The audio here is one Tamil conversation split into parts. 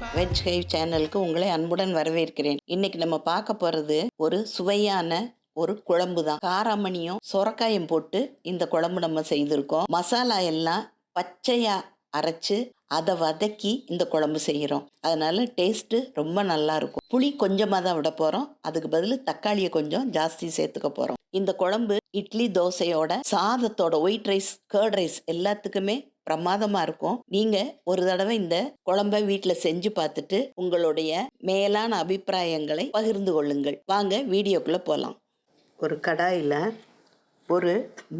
வெஜ் ஹைவ் சேனலுக்கு உங்களை அன்புடன் வரவேற்கிறேன். இன்னைக்கு நம்ம பார்க்க போறது ஒரு சுவையான ஒரு குழம்பு தான். காராமணியும் சொரக்காயும் போட்டு இந்த குழம்பு நம்ம செய்திருக்கோம். மசாலா எல்லாம் பச்சையா அரைச்சு அதை வதக்கி இந்த குழம்பு செய்கிறோம் அதனால டேஸ்ட்டு ரொம்ப நல்லா இருக்கும். புளி கொஞ்சமாக தான் விட போகிறோம் அதுக்கு பதில் தக்காளியை கொஞ்சம் ஜாஸ்தி சேர்த்துக்க போகிறோம் இந்த குழம்பு இட்லி தோசையோட சாதத்தோட ஒயிட் ரைஸ் கர்ட் ரைஸ் எல்லாத்துக்குமே பிரமாதமாக இருக்கும். நீங்கள் ஒரு தடவை இந்த குழம்பை வீட்டில் செஞ்சு பார்த்துட்டு உங்களுடைய மேலான அபிப்பிராயங்களை பகிர்ந்து கொள்ளுங்கள். வாங்க வீடியோக்குள்ளே போகலாம் ஒரு கடாயில் ஒரு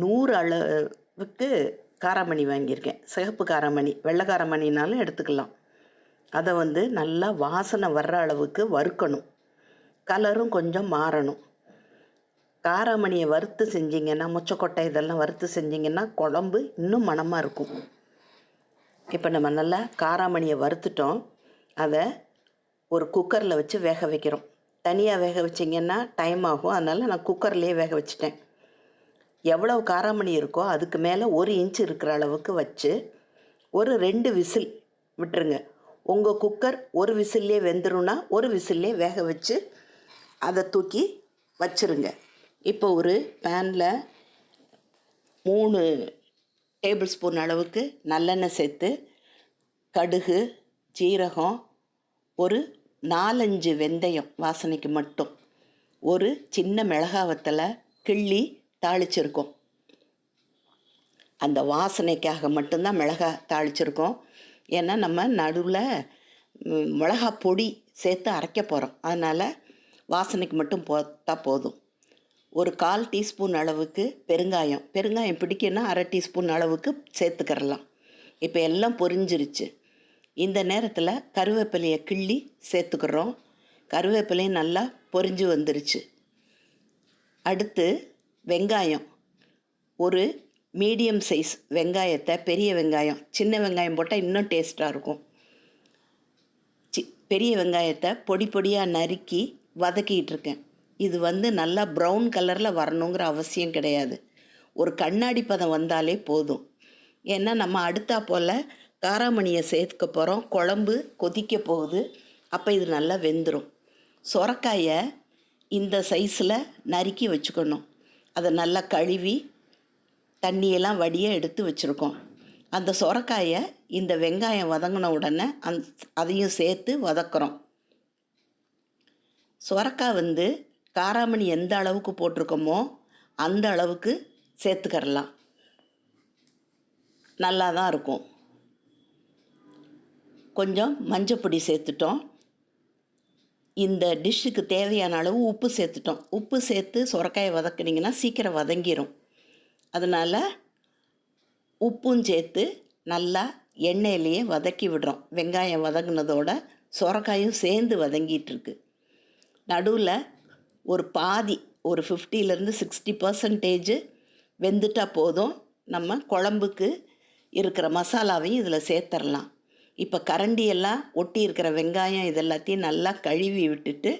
நூறு அளவுக்கு காராமணி வாங்கியிருக்கேன். சிகப்பு காராமணி வெள்ளை காராமணினாலும் எடுத்துக்கலாம். அதை வந்து நல்லா வாசனை வர்ற அளவுக்கு வறுக்கணும். கலரும் கொஞ்சம் மாறணும். காராமணியை வறுத்து செஞ்சிங்கன்னா முச்சக்கொட்டை இதெல்லாம் வறுத்து செஞ்சிங்கன்னா குழம்பு இன்னும் மணமாக இருக்கும். இப்போ நம்ம நல்லா காராமணியை வறுத்துட்டோம். அதை ஒரு குக்கரில் வச்சு வேக வைக்கிறோம். தனியாக வேக வச்சிங்கன்னா டைம் ஆகும். அதனால் நான் குக்கர்லேயே வேக வச்சிட்டேன். எவ்வளவு காராமணி இருக்கோ அதுக்கு மேலே ஒரு இன்ச் இருக்கிற அளவுக்கு வச்சு ஒரு ரெண்டு விசில் விட்டுருங்க. உங்கள் குக்கர் ஒரு விசில்லே வெந்துரும்னா ஒரு விசில்லே வேக வச்சு அதை தூக்கி வச்சுருங்க. இப்போ ஒரு பேனில் மூணு டேபிள் ஸ்பூன் அளவுக்கு நல்லெண்ணெய் சேர்த்து கடுகு ஜீரகம் ஒரு நாலஞ்சு வெந்தயம் வாசனைக்கு மட்டும். ஒரு சின்ன மிளகாவத்தில் கிள்ளி தாளிச்சிருக்கோம். அந்த வாசனைக்காக மட்டும்தான் மிளகா தாளிச்சிருக்கோம். ஏன்னா நம்ம நடுவில் மிளகா பொடி சேர்த்து அரைக்க போகிறோம் அதனால் வாசனைக்கு மட்டும் போட்டால் போதும். ஒரு கால் டீஸ்பூன் அளவுக்கு பெருங்காயம். பெருங்காயம் பிடிக்குன்னா அரை டீஸ்பூன் அளவுக்கு சேர்த்துக்கிறலாம். இப்போ எல்லாம் பொரிஞ்சிருச்சு. இந்த நேரத்தில் கருவேப்பிலையை கிள்ளி சேர்த்துக்கிறோம். கருவேப்பிலையும் நல்லா பொரிஞ்சு வந்துருச்சு. அடுத்து வெங்காயம். ஒரு மீடியம் சைஸ் வெங்காயத்தை பெரிய வெங்காயம் சின்ன வெங்காயம் போட்டால் இன்னும் டேஸ்ட்டாக இருக்கும். சி பெரிய வெங்காயத்தை பொடி பொடியாக நறுக்கி வதக்கிட்டு இருக்கேன். இது வந்து நல்லா ப்ரௌன் கலரில் வரணுங்கிற அவசியம் கிடையாது. ஒரு கண்ணாடி பதம் வந்தாலே போதும். ஏன்னா நம்ம அடுத்தா போல் காராமணியை சேர்த்துக்க போகிறோம் குழம்பு கொதிக்க போகுது. அப்போ இது நல்லா வெந்துடும் சொரக்காயை இந்த சைஸில் நறுக்கி வச்சுக்கணும். அதை நல்லா கழுவி தண்ணியெல்லாம் வடிய எடுத்து வச்சுருக்கோம். அந்த சொரக்காயை இந்த வெங்காயம் வதங்கின உடனே அந் அதையும் சேர்த்து வதக்குறோம். சொரக்காய் வந்து காராமணி எந்த அளவுக்கு போட்டிருக்கோமோ அந்த அளவுக்கு சேர்த்துக்கரலாம். நல்லா தான் இருக்கும். கொஞ்சம் மஞ்சப்பொடி சேர்த்துட்டோம். இந்த டிஷ்ஷுக்கு தேவையான அளவு உப்பு சேர்த்துட்டோம். உப்பு சேர்த்து சுரக்காயை வதக்குனிங்கன்னா சீக்கிரம் வதங்கிடும் அதனால் உப்பும் சேர்த்து நல்லா எண்ணெயிலேயே வதக்கி விடுறோம். வெங்காயம் வதங்கினதோட சுரக்காயும் சேர்ந்து வதங்கிட்டுருக்கு நடுவில் ஒரு பாதி ஒரு ஃபிஃப்டிலேருந்து சிக்ஸ்டி பர்சன்டேஜ் வெந்துட்டால் போதும். நம்ம குழம்புக்கு இருக்கிற மசாலாவையும் இதில் சேர்த்துடலாம் இப்போ கரண்டியெல்லாம் ஒட்டி இருக்கிற வெங்காயம் இதெல்லாத்தையும் நல்லா கழுவி விட்டுட்டு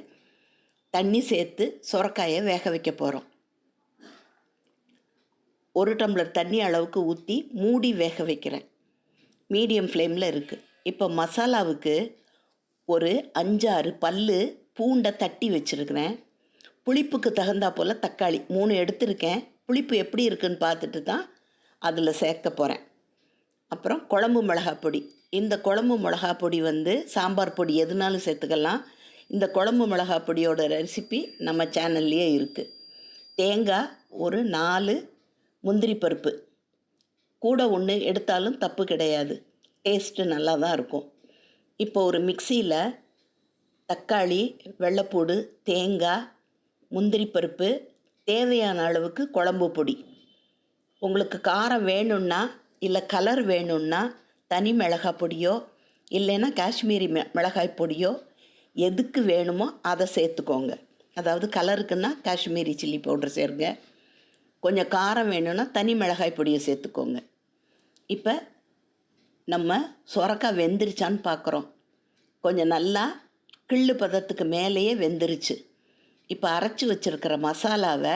தண்ணி சேர்த்து சுரக்காயை வேக வைக்க போகிறோம் ஒரு டம்ளர் தண்ணி அளவுக்கு ஊற்றி மூடி வேக வைக்கிறேன். மீடியம் ஃப்ளேமில் இருக்குது இப்போ மசாலாவுக்கு ஒரு அஞ்சாறு பல்லு பூண்டை தட்டி வச்சுருக்கிறேன். புளிப்புக்கு தகுந்தா போல் தக்காளி. மூணு எடுத்திருக்கேன். புளிப்பு எப்படி இருக்குன்னு பார்த்துட்டு தான் அதில் சேர்க்க போகிறேன் அப்புறம் குழம்பு மிளகா பொடி. இந்த குழம்பு மிளகா பொடி வந்து சாம்பார் பொடி எதுனாலும் சேர்த்துக்கலாம். இந்த குழம்பு மிளகா பொடியோட ரெசிபி நம்ம சேனல்லையே இருக்குது தேங்காய் ஒரு நாலு முந்திரி பருப்பு. கூட ஒன்று எடுத்தாலும் தப்பு கிடையாது. டேஸ்ட்டு நல்லா தான் இருக்கும். இப்போ ஒரு மிக்சியில் தக்காளி வெள்ளைப்பூடு தேங்காய் முந்திரி பருப்பு தேவையான அளவுக்கு குழம்பு பொடி. உங்களுக்கு காரம் வேணும்னா இல்லை கலர் வேணும்னா தனி மிளகாய் பொடியோ இல்லைன்னா காஷ்மீரி மிளகாய் பொடியோ எதுக்கு வேணுமோ அதை சேர்த்துக்கோங்க. அதாவது கலருக்குன்னா காஷ்மீரி சில்லி பவுடர் சேருங்க. கொஞ்சம் காரம் வேணும்னா தனி மிளகாய் பொடியை சேர்த்துக்கோங்க. இப்போ நம்ம சொரக்காய் வெந்துருச்சான்னு பார்க்குறோம் கொஞ்சம் நல்லா கிள்ளு பதத்துக்கு மேலேயே வெந்துருச்சு. இப்போ அரைச்சி வச்சிருக்கிற மசாலாவை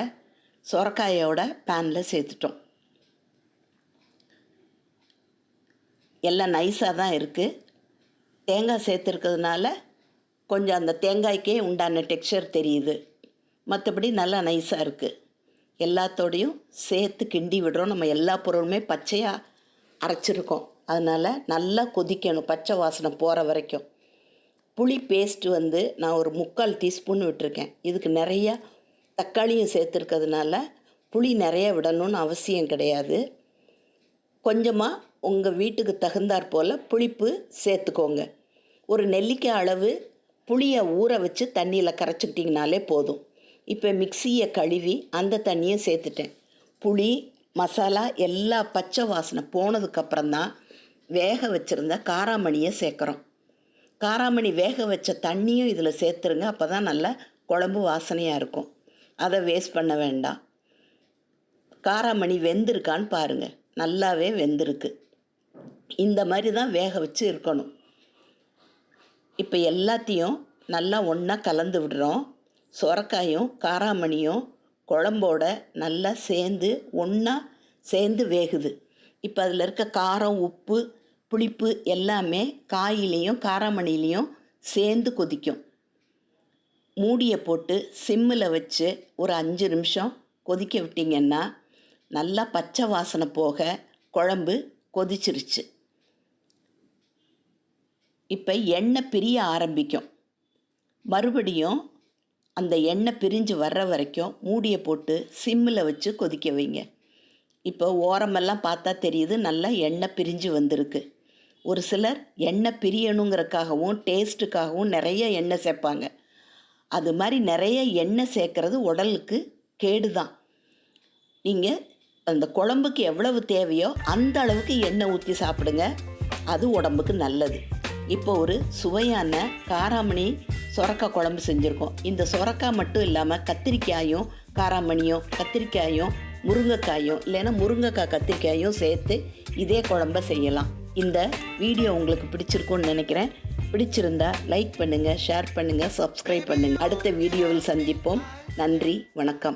சொரக்காயோட பேனில் சேர்த்துட்டோம். எல்லாம் நைஸாக தான் இருக்குது தேங்காய் சேர்த்துருக்கிறதுனால கொஞ்சம் அந்த தேங்காய்க்கே உண்டான டெக்ஸ்சர் தெரியுது. மற்றபடி நல்லா நைஸாக இருக்குது எல்லாத்தோடையும் சேர்த்து கிண்டி விடுறோம். நம்ம எல்லா பொருளுமே பச்சையாக அரைச்சிருக்கோம். அதனால் நல்லா கொதிக்கணும். பச்சை வாசனை போகிற வரைக்கும். புளி பேஸ்ட் வந்து நான் ஒரு முக்கால் டீஸ்பூன் விட்டுருக்கேன். இதுக்கு நிறையா தக்காளியும் சேர்த்துருக்கிறதுனால புளி நிறைய விடணும்னு அவசியம் கிடையாது. கொஞ்சமாக உங்கள் வீட்டுக்கு தகுந்தாற் போல் புளிப்பு சேர்த்துக்கோங்க. ஒரு நெல்லிக்காய் அளவு புளியை ஊற வச்சு தண்ணியில் கரைச்சிக்கிட்டிங்கனாலே போதும். இப்போ மிக்சியை கழுவி அந்த தண்ணியை சேர்த்துட்டேன். புளி மசாலா எல்லா பச்சை வாசனை போனதுக்கப்புறம் தான் வேக வச்சுருந்த காராமணியை சேர்க்குறோம். காராமணி வேக வச்ச தண்ணியும் இதில் சேர்த்துருங்க அப்போ தான் நல்ல குழம்பு வாசனையாக இருக்கும். அதை வேஸ்ட் பண்ண வேண்டாம். காராமணி வெந்திருக்கான்னு பாருங்கள் நல்லாவே வெந்திருக்கு. இந்த மாதிரி தான் வேக வச்சு இருக்கணும். இப்போ எல்லாத்தையும் நல்லா ஒன்றா கலந்து விடுறோம். சொரக்காயும் காராமணியும் குழம்போட நல்லா சேர்ந்து ஒன்றா சேர்ந்து வேகுது. இப்போ அதில் இருக்க காரம் உப்பு புளிப்பு எல்லாமே காயிலையும் காராமணிலையும் சேர்ந்து கொதிக்கும். மூடியை போட்டு சிம்மில் வச்சு ஒரு அஞ்சு நிமிஷம் கொதிக்க விட்டிங்கன்னா நல்லா பச்சை வாசனை போக குழம்பு கொதிச்சிருச்சு. இப்போ எண்ணெய் பிரிய ஆரம்பிக்கும். மறுபடியும் அந்த எண்ணெய் பிரிஞ்சு வர்ற வரைக்கும் மூடியை போட்டு சிம்மில் வச்சு கொதிக்க வைங்க. இப்போ ஓரமெல்லாம் பார்த்தா தெரியுது நல்லா எண்ணெய் பிரிஞ்சு வந்திருக்கு. ஒரு சிலர் எண்ணெய் பிரியணுங்கிறக்காகவும் டேஸ்ட்டுக்காகவும் நிறைய எண்ணெய் சேர்ப்பாங்க. அது மாதிரி நிறைய எண்ணெய் சேர்க்கறது உடலுக்கு கேடு தான் நீங்கள் அந்த குழம்புக்கு எவ்வளவு தேவையோ அந்த அளவுக்கு எண்ணெய் ஊற்றி சாப்பிடுங்க. அது உடம்புக்கு நல்லது. இப்போ ஒரு சுவையான காராமணி சுரக்கா குழம்பு செஞ்சுருக்கோம். இந்த சுரக்காய் மட்டும் இல்லாமல் கத்திரிக்காயும் காராமணியும் கத்திரிக்காயும் முருங்கைக்காயும் இல்லைன்னா முருங்கைக்காய் கத்திரிக்காயும் சேர்த்து இதே குழம்ப செய்யலாம். இந்த வீடியோ உங்களுக்கு பிடிச்சிருக்கும்னு நினைக்கிறேன். பிடிச்சிருந்தா லைக் பண்ணுங்கள் ஷேர் பண்ணுங்கள் சப்ஸ்கிரைப் பண்ணுங்கள் அடுத்த வீடியோவில் சந்திப்போம். நன்றி வணக்கம்.